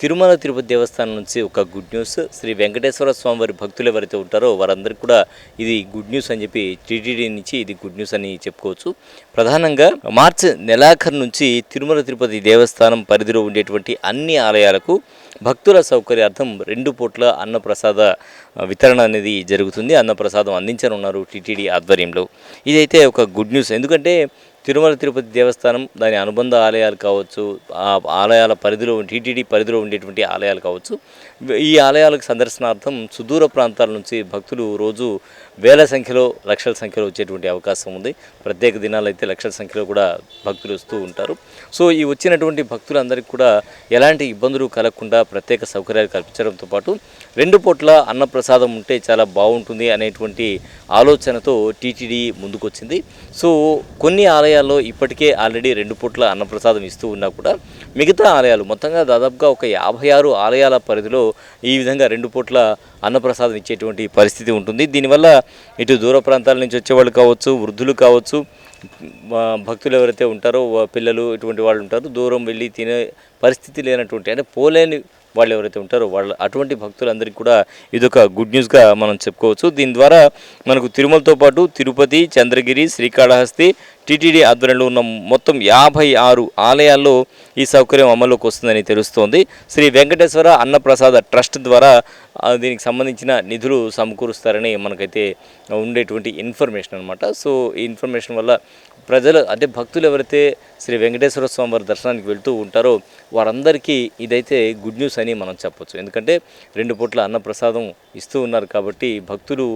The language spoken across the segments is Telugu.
తిరుమల తిరుపతి దేవస్థానం నుంచి ఒక గుడ్ న్యూస్ శ్రీ వెంకటేశ్వర స్వామి వారి భక్తులు ఎవరైతే ఉంటారో వారందరికీ కూడా ఇది గుడ్ న్యూస్ అని చెప్పి టీటీడీ నుంచి ఇది గుడ్ న్యూస్ అని చెప్పుకోవచ్చు. ప్రధానంగా మార్చి నెలాఖరు నుంచి తిరుమల తిరుపతి దేవస్థానం పరిధిలో ఉండేటువంటి అన్ని ఆలయాలకు భక్తుల సౌకర్యార్థం రెండు పూట్ల అన్నప్రసాద వితరణ అనేది జరుగుతుంది. అన్నప్రసాదం అందించనున్నారు టీటీడీ ఆధ్వర్యంలో. ఇదైతే ఒక గుడ్ న్యూస్ ఎందుకంటే తిరుమల తిరుపతి దేవస్థానం దాని అనుబంధ ఆలయాలు కావచ్చు ఆ ఆలయాల పరిధిలో టీటీడీ పరిధిలో ఉండేటువంటి ఆలయాలు కావచ్చు. ఈ ఆలయాలకు సందర్శనార్థం సుదూర ప్రాంతాల నుంచి భక్తులు రోజు వేల సంఖ్యలో లక్షల సంఖ్యలో వచ్చేటువంటి అవకాశం ఉంది. ప్రత్యేక దినాలు అయితే లక్షల సంఖ్యలో కూడా భక్తులు వస్తూ ఉంటారు. సో ఈ వచ్చినటువంటి భక్తులందరికీ కూడా ఎలాంటి ఇబ్బందులు కలగకుండా ప్రత్యేక సౌకర్యాలు కల్పించడంతో పాటు రెండు పూట్ల అన్నప్రసాదం ఉంటే చాలా బాగుంటుంది అనేటువంటి ఆలోచనతో టీటీడీ ముందుకొచ్చింది. సో కొన్ని ఆలయాల్లో ఇప్పటికే ఆల్రెడీ రెండు పూట్ల అన్నప్రసాదం ఇస్తూ ఉన్నా కూడా మిగతా ఆలయాలు మొత్తంగా దాదాపుగా ఒక యాభై ఆరు ఆలయాల పరిధిలో ఈ విధంగా రెండు పూట్ల అన్నప్రసాదం ఇచ్చేటువంటి పరిస్థితి ఉంటుంది. దీనివల్ల ఇటు దూర ప్రాంతాల నుంచి వచ్చేవాళ్ళు కావచ్చు వృద్ధులు కావచ్చు భక్తులు ఎవరైతే ఉంటారో పిల్లలు ఇటువంటి వాళ్ళు ఉంటారు దూరం వెళ్ళి తినే పరిస్థితి లేనటువంటి అంటే పోలేని వాళ్ళు ఎవరైతే ఉంటారో వాళ్ళ అటువంటి భక్తులందరికీ కూడా ఇదొక గుడ్ న్యూస్గా మనం చెప్పుకోవచ్చు. దీని ద్వారా మనకు తిరుమలతో పాటు తిరుపతి చంద్రగిరి శ్రీకాళహస్తి టీటీడీ ఆధ్వర్యంలో ఉన్న మొత్తం యాభై ఆరు ఆలయాల్లో ఈ సౌకర్యం అమల్లోకి వస్తుందని తెలుస్తోంది. శ్రీ వెంకటేశ్వర అన్నప్రసాద ట్రస్ట్ ద్వారా దీనికి సంబంధించిన నిధులు సమకూరుస్తారని మనకైతే ఉండేటువంటి ఇన్ఫర్మేషన్ అనమాట సో ఈ ఇన్ఫర్మేషన్ వల్ల ప్రజలు అంటే భక్తులు ఎవరైతే శ్రీ వెంకటేశ్వర స్వామి వారి దర్శనానికి వెళ్తూ ఉంటారో వారందరికీ ఇదైతే గుడ్ న్యూస్ అని మనం చెప్పొచ్చు. ఎందుకంటే రెండు పూట్ల అన్నప్రసాదం ఇస్తూ ఉన్నారు కాబట్టి భక్తులు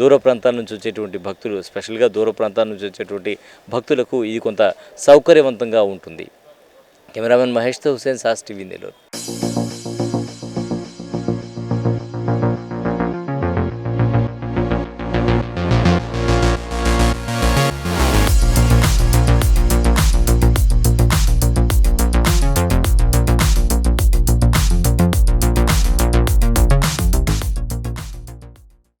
దూర ప్రాంతాల నుంచి వచ్చేటువంటి భక్తులు స్పెషల్గా దూర ప్రాంతాల నుంచి వచ్చేటువంటి భక్తులకు ఇది కొంత సౌకర్యవంతంగా ఉంటుంది. కెమెరామెన్ మహేష్తో హుసేన్ సాస్ టీవీ నెల్లూరు.